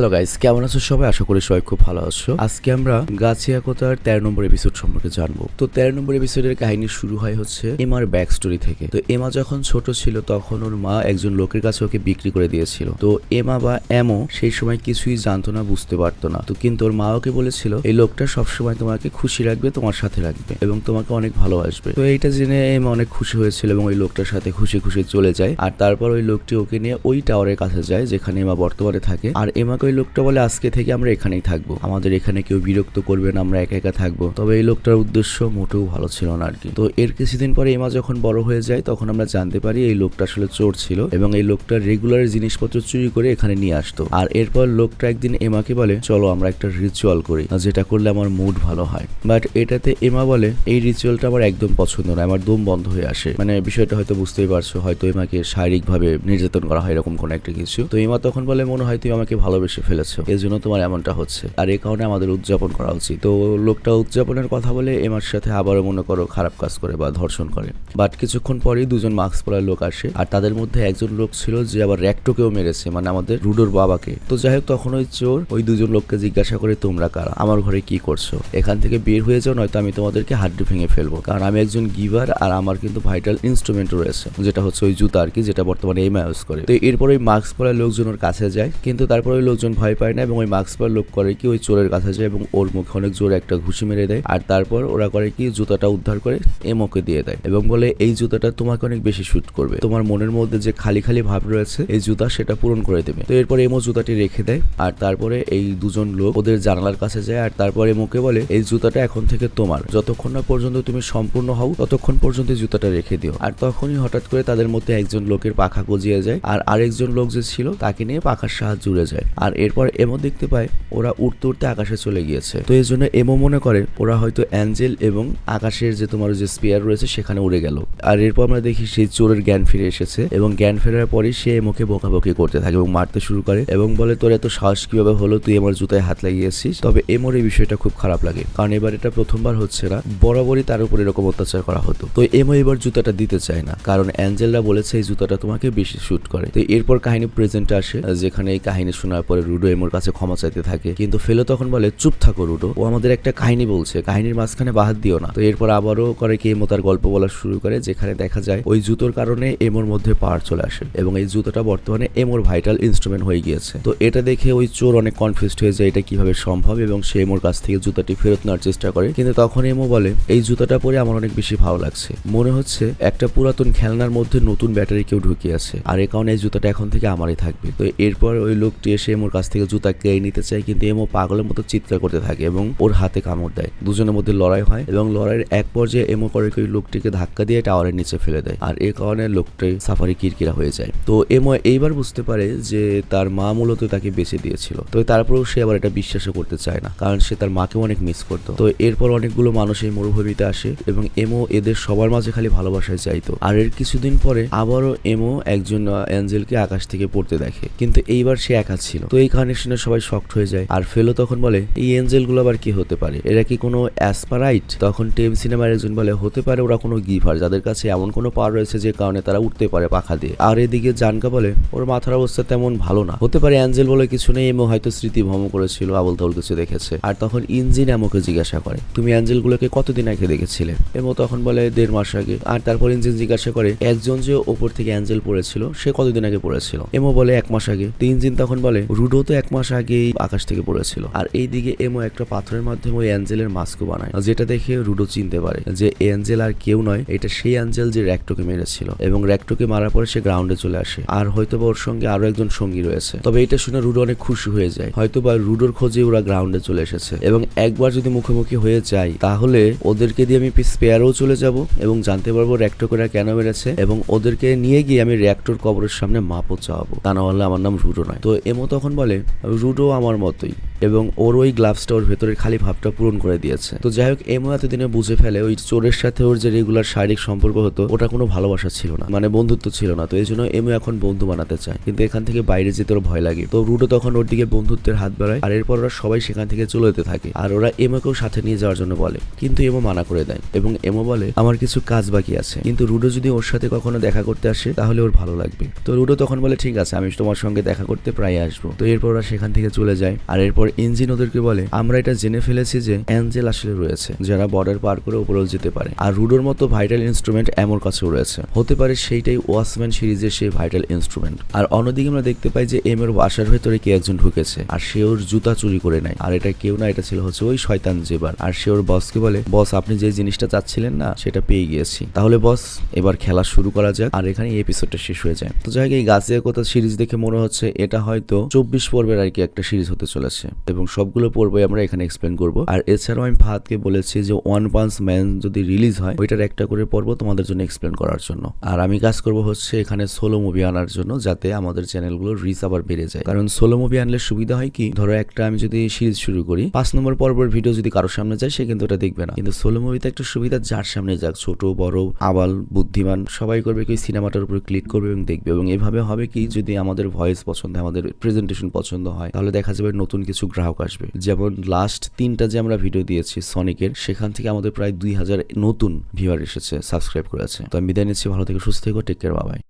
Hello guys কেমন আছো সবাই? আশা করি সবাই খুব ভালো আছো। আজকে আমরা গাছিয়াকোতার তেরো নম্বর এপিসোড সম্পর্কে জানব। তো তেরো নম্বর এপিসোডের কাহিনী শুরু হয় হচ্ছে এমার ব্যাক স্টোরি থেকে। তো এমা যখন ছোট ছিল, তখন ওর মা একজন লোকের কাছে ওকে বিক্রি করে দিয়েছিল। তো এমা বা এমও সেই সময় কিছুই জানতো না, বুঝতে পারতো না। তো কিন্তু ওর মা ওকে বলেছিল, এই লোকটা সবসময় তোমাকে খুশি রাখবে, তোমার সাথে রাখবে এবং তোমাকে অনেক ভালোবাসবে। তো এইটা জেনে এমা অনেক খুশি হয়েছিল এবং ওই লোকটার সাথে খুশি খুশি চলে যায়। আর তারপর ওই লোকটি ওকে নিয়ে ওই টাওয়ারের কাছে যায়, যেখানে এমা বর্তমানে থাকে। আর এমাকে ওই লোকটা বলে, আজকে থেকে আমরা এখানেই থাকব। আমাদের এখানে কেউ বিরক্ত করবে না, আমরা একা একা থাকব। তবে এই লোকটার উদ্দেশ্য মোটেও ভালো ছিল না আর কি। তো এর কিছুদিন পরে এমা যখন বড় হয়ে যায়, তখন আমরা জানতে পারি এই লোকটা আসলে চোর ছিল এবং এই লোকটা রেগুলার জিনিসপত্র চুরি করে এখানে নিয়ে আসতো। আর এরপর লোকটা একদিন এমাকে বলে, চলো আমরা একটা রিচুয়াল করি যেটা করলে আমার মুড ভালো হয়। বাট এটাতে এমা বলে, এই রিচুয়ালটা আমার একদম পছন্দ নয়, আমার দম বন্ধ হয়ে আসে। মানে বিষয়টা হয়তো বুঝতেই পারছ, হয়তো এমাকে শারীরিকভাবে নির্যাতন করা হয় এরকম কোনো একটা কিছু। তো এমা তখন বলে, মনে হয় তুমি আমাকে ভালোবেসে ফেলেছো। এই জন্য তোমার এমনটা হচ্ছে। আর এই কারণে আমাদের উদযাপন করা উচিত। তো লোকটা উদযাপনের কথা বলে এমার সাথে আবারও মনে করো খারাপ কাজ করে বা ধর্ষণ করে। বাট কিছুক্ষণ পরেই দুজন মাস্ক পরা লোক আসে। আর তাদের মধ্যে একজন লোক ছিল যে আবার র্যাকটোকেও মেরেছে মানে আমাদের রুডোর বাবাকে। তো যাই হোক, তখন ওই চোর ওই দুজন লোককে জিজ্ঞাসা করে, তোমরা কারা? আমার ঘরে কি করছ? এখান থেকে বের হয়ে যাও, নয়তো আমি তোমাদেরকে হাড্ডি ভেঙে ফেলব। কারণ আমি একজন গিভার আর আমার কিন্তু ভাইটাল ইনস্ট্রুমেন্ট রয়েছে, যেটা হচ্ছে ওই জুতা আর কি, যেটা বর্তমানে এমা ইউজ করে। তো এরপরে ওই মাস্ক পরা লোকজনের কাছে যায়, কিন্তু তারপরে ওই লোকজন ভয় পায় না এবং ওই মাস্ক পরা লোক করে কি ওই চোরের কাছে যায় এবং ওর মুখে অনেক জোরে একটা ঘুষি মেরে দেয়। আর তারপর ওরা করে কি জুতাটা উদ্ধার করে এমোকে দিয়ে দেয় এবং বলে, এই জুতাটা তোমাকে অনেক বেশি শুট করবে। তোমার মনের মধ্যে যে খালি খালি ভাব রয়েছে, এই জুতা সেটা পূরণ করে দেবে। তো এরপর এমো জুতাটি রেখে দেয়। আর তারপরে এই দুজন লোক ওদের জানালার কাছে যায় আর তারপরে এমোকে বলে, এই জুতাটা এখন থেকে তোমার। যতক্ষণ না পর্যন্ত তুমি সম্পূর্ণ হও, ততক্ষণ পর্যন্ত জুতাটা রেখে দিও। আর তখনই হঠাৎ করে তাদের মধ্যে একজন লোকের পাখা গজিয়ে যায়। আর আরেকজন লোক যে ছিল, তাকে নিয়ে পাখার সাহায্য উড়ে যায়। আর এরপর এমো দেখতে পায়, ওরা উড়তে উড়তে আকাশে চলে গিয়েছে। তো এই জন্য এমো মনে করে, ওরা হয়তো অ্যাঞ্জেল এবং আকাশের যে তোমার যে স্পিয়ার রয়েছে, সেখানে উড়ে গেল। আর এরপর আমরা দেখি সেই চোরের জ্ঞান ফিরে এসেছে এবং জ্ঞান ফেরার পরই সে এমোকে বকাবকি করতে থাকে এবং মারতে শুরু করে এবং বলে, তোর এত সাহস কীভাবে হলো? তুই আমার জুতায় হাত লাগিয়েছিস। তবে এমোর এই বিষয়টা খুব খারাপ লাগে, কারণ এবার এটা প্রথমবার হচ্ছে না, বরাবরই তার উপর এরকম অত্যাচার করা হতো। তো এমো এবার জুতাটা দিতে চায় না, কারণ অ্যাঞ্জেলরা বলেছে, এই জুতাটা তোমাকে বেশি শুট করে। তো এরপর কাহিনী প্রেজেন্ট আসে, যেখানে এই কাহিনী শোনার পরে রুডো এমোর কাছে ক্ষমা চাইতে থাকে। কিন্তু ফেলো তখন বলে, চুপ থাকো রুডো। ও আমাদের একটা কাহিনী বলছে। কাহিনীর মাঝখানে বাহাত দিও না। তো এরপর আবারও করে কি এমো তার গল্প বলা শুরু করে, যেখানে দেখা যায় ওই জুতোর কারণে এমোর মধ্যে পাওয়ার চলে আসে এবং এই জুতোটা বর্তমানে এমোর ভাইটাল ইনস্ট্রুমেন্ট হয়ে গিয়েছে। তো এটা দেখে ওই চোর অনেক কনফিউজড হয়ে যায় এটা কীভাবে সম্ভব এবং সে এমোর কাছ থেকে জুতাটি ফেরত নেওয়ার চেষ্টা করে। কিন্তু তখন এমো বলে, এই জুতাটা পরে আমার অনেক বেশি ভালো লাগছে। মনে হচ্ছে একটা পুরাতন খেলনার মধ্যে নতুন ব্যাটারি কেউ ঢুকিয়ে আছে আর এই কারণে এই জুতাটা এখন থেকে আমারই থাকবে। তো এরপর ওই লোকটি এসে এমোর কাছ থেকে জুতা কেড়ে নিতে চায়, কিন্তু এমো পাগলের মতো চিৎকার করতে থাকে এবং ওর হাতে কামড় দেয়। দুজনের মধ্যে লড়াই হয় এবং লড়াইয়ের এক পর্যায়ে এমো করে ওই লোকটিকে ধাক্কা দিয়ে টাওয়ারের নিচে ফেলে দেয় আর এর কারণে লোকটি সাফারি কিরকিরা হয়ে যায়। তো এমো এইবার বুঝতে পারে যে তার মা মূলত তাকে বেঁচে দিয়েছিল। তো তারপরেও সে আবার এটা বিশ্বাসও করতে চায় না, কারণ সে তার মাকে অনেক মিস করতো। তো এরপর অনেকগুলো মানুষ এই মরুভূমিতে আসে এবং এমো এদের সবার মাঝে খালি ভালোবাসায় চাইতো আর এর কিছুদিন পরে আবারও এমো একজন অ্যাঞ্জেলকে আকাশ থেকে পড়তে দেখে, কিন্তু এইবার সে একা ছিল। তো এই কাহিনী শুনে সবাই শক্ট হয়ে যায়। আর ফেলো তখন বলে, এই এঞ্জেলগুলো আবার কি হতে পারে? এরা কি কোনো অ্যাসপারাইট? তখন টেম সিনেমার একজন বলে, হতে পারে ওরা কোনো গিভার, যাদের কাছে এমন কোনো পাওয়ার রয়েছে যে কারণে তারা উঠতে পারে পাখা দিয়ে। আর এদিকে জানকা বলে, ওর মাথার অবস্থা তেমন ভালো না। হতে পারে অ্যাঞ্জেল বলে কিছু নেই এমো হয়তো স্মৃতি ভ্রম করেছিল আবল তাবল কিছু দেখেছে। আর তখন ইঞ্জিন এমোকে জিজ্ঞাসা করে, তুমি অ্যাঞ্জেলগুলোকে কতদিন আগে দেখেছিলে? এমো তখন বলে, দেড় মাস আগে। আর তারপর ইঞ্জিন জিজ্ঞাসা করে, একজন যে ওপর থেকে অ্যাঞ্জেল পড়েছিল, সে কতদিন আগে পড়েছিল? এমো বলে, এক মাস আগে। তো ইঞ্জিন তখন বলে রুডো তো এক মাস আগেই আকাশ থেকে পড়েছিল। আর এইদিকে এমো একটা পাথরের মাধ্যমে ওই অ্যাঞ্জেলের মাস্কও বানায়। যেটা দেখে রুডো চিনতে পারে যে অ্যাঞ্জেল আর কেউ নয়, এটা সেই অ্যাঞ্জেল যে র্যাকটোকে মেরেছিল। এবং র্যাকটোকে মারার পরে সে গ্রাউন্ডে চলে আসে। আর হয়তো বা ওর সঙ্গে আরও একজন সঙ্গী রয়েছে। তবে এটা শুনে রুডো অনেক খুশি হয়ে যায়। হয়তো বা রুডোর খোঁজে ওরা গ্রাউন্ডে চলে এসেছে। এবং একবার যদি মুখোমুখি হয়ে যায়, তাহলে ওদেরকে দিয়ে আমি স্পেয়ারও চলে যাব এবং জানতে পারব র্যাকটোকেরা কেন মেরেছে এবং ওদেরকে নিয়ে গিয়ে আমি র্যাক্টর কবরের সামনে মাপও চাওয়াবো। তা না হলে আমার নাম রুডো নয়। তো এমো তখন বলে রুডো আমার মতোই। এবং ওর ওই গ্লাভসটা ওর ভেতরের খালি ভাবটা পূরণ করে দিয়েছে। তো যাই হোক, এমও এতদিনে বুঝে ফেলে ওই চোরের সাথে ওর যে রেগুলার শারীরিক সম্পর্ক হতো, ওটা কোনো ভালোবাসা ছিল না। মানে বন্ধুত্ব ছিল না। তো এই জন্য এমও এখন বন্ধু বানাতে চায়। কিন্তু এখান থেকে বাইরে যেতে ওর ভয় লাগে। তো রুডো তখন ওর দিকে বন্ধুত্বের হাত বাড়ায়। আর এরপর ওরা সবাই সেখান থেকে চলে যেতে থাকে। আর ওরা এমোকেও সাথে নিয়ে যাওয়ার জন্য বলে। কিন্তু এমো মানা করে দেয়। এবং এমো বলে, আমার কিছু কাজ বাকি আছে। কিন্তু রুডো যদি ওর সাথে কখনো দেখা করতে আসে, তাহলে ওর ভালো লাগবে। তো রুডো তখন বলে, ঠিক আছে, আমি তোমার সঙ্গে দেখা করতে প্রায় আসব। তো এরপর ওরা সেখান থেকে চলে যায়। আর এরপর ইঞ্জিন ওদেরকে বলে আমরা এটা জেনে ফেলেছি যে অ্যাঞ্জেল আসলে রয়েছে যারা বর্ডার পার করে উপরেও যেতে পারে। আর রুডোর মতো ভাইটাল ইনস্ট্রুমেন্ট এমন কাছেও রয়েছে। হতে পারে সেইটাই ওয়াসম্যান সিরিজের সেই ভাইটাল ইনস্ট্রুমেন্ট আর অন্যদিকে আমরা দেখতে পাই যে এম এর বাসার ভেতরে কে একজন ঢুকেছে আর সে ওর জুতা চুরি করে নেয়। আর এটা কেউ না এটা ছিল হচ্ছে ওই শয়তান জেবার। আর সে ওর বসকে বলে বস আপনি যে জিনিসটা চাচ্ছিলেন না সেটা পেয়ে গিয়েছি। তাহলে বস এবার খেলা শুরু করা যাক আর এখানে এপিসোডটা শেষ হয়ে যায়। তো যাই হোক, এই গাছের কথা সিরিজ দেখে মনে হচ্ছে এটা হয়তো চব্বিশ পর্বের আর কি একটা সিরিজ হতে চলেছে। এবং সবগুলো পর্বে আমরা এখানে এক্সপ্লেন করব। আর এছাড়াও আমি ফাহাদকে বলেছি যে ওয়ান পাঞ্চ ম্যান যদি রিলিজ হয়, ওইটার একটা করে পর্ব তোমাদের জন্য এক্সপ্লেন করার জন্য। আর আমি কাজ করব হচ্ছে এখানে সোলো মুভি আনার জন্য, যাতে আমাদের চ্যানেলগুলো রিচ আবার বেড়ে যায়। কারণ সোলো মুভি আনলে সুবিধা হয় কি? ধরো একটা আমি যদি সিরিজ শুরু করি, পাঁচ নম্বর পর্বের ভিডিও যদি কারোর সামনে যায়, সে কিন্তু ওটা দেখবে না। কিন্তু সোলো মুভিতে একটা সুবিধা যার সামনে যাক, ছোট, বড়, আবাল, বুদ্ধিমান, সবাই করবে কি সিনেমাটার উপর ক্লিক করবে এবং দেখবে। এবং এভাবে হবে কি, যদি আমাদের ভয়েস পছন্দ আমাদের প্রেজেন্টেশন পছন্দ হয়, তাহলে দেখা যাবে নতুন কিছু গ্রাহক আসবে। যেমন লাস্ট তিনটা যে আমরা ভিডিও দিয়েছি সনিকের সেখান থেকে আমাদের প্রায় দুই হাজার নতুন ভিউয়ার এসেছে সাবস্ক্রাইব করেছে তো আমি বিদায় নিচ্ছি, ভালো থেকে, সুস্থ থেকো টেক কেয়ার বাবাই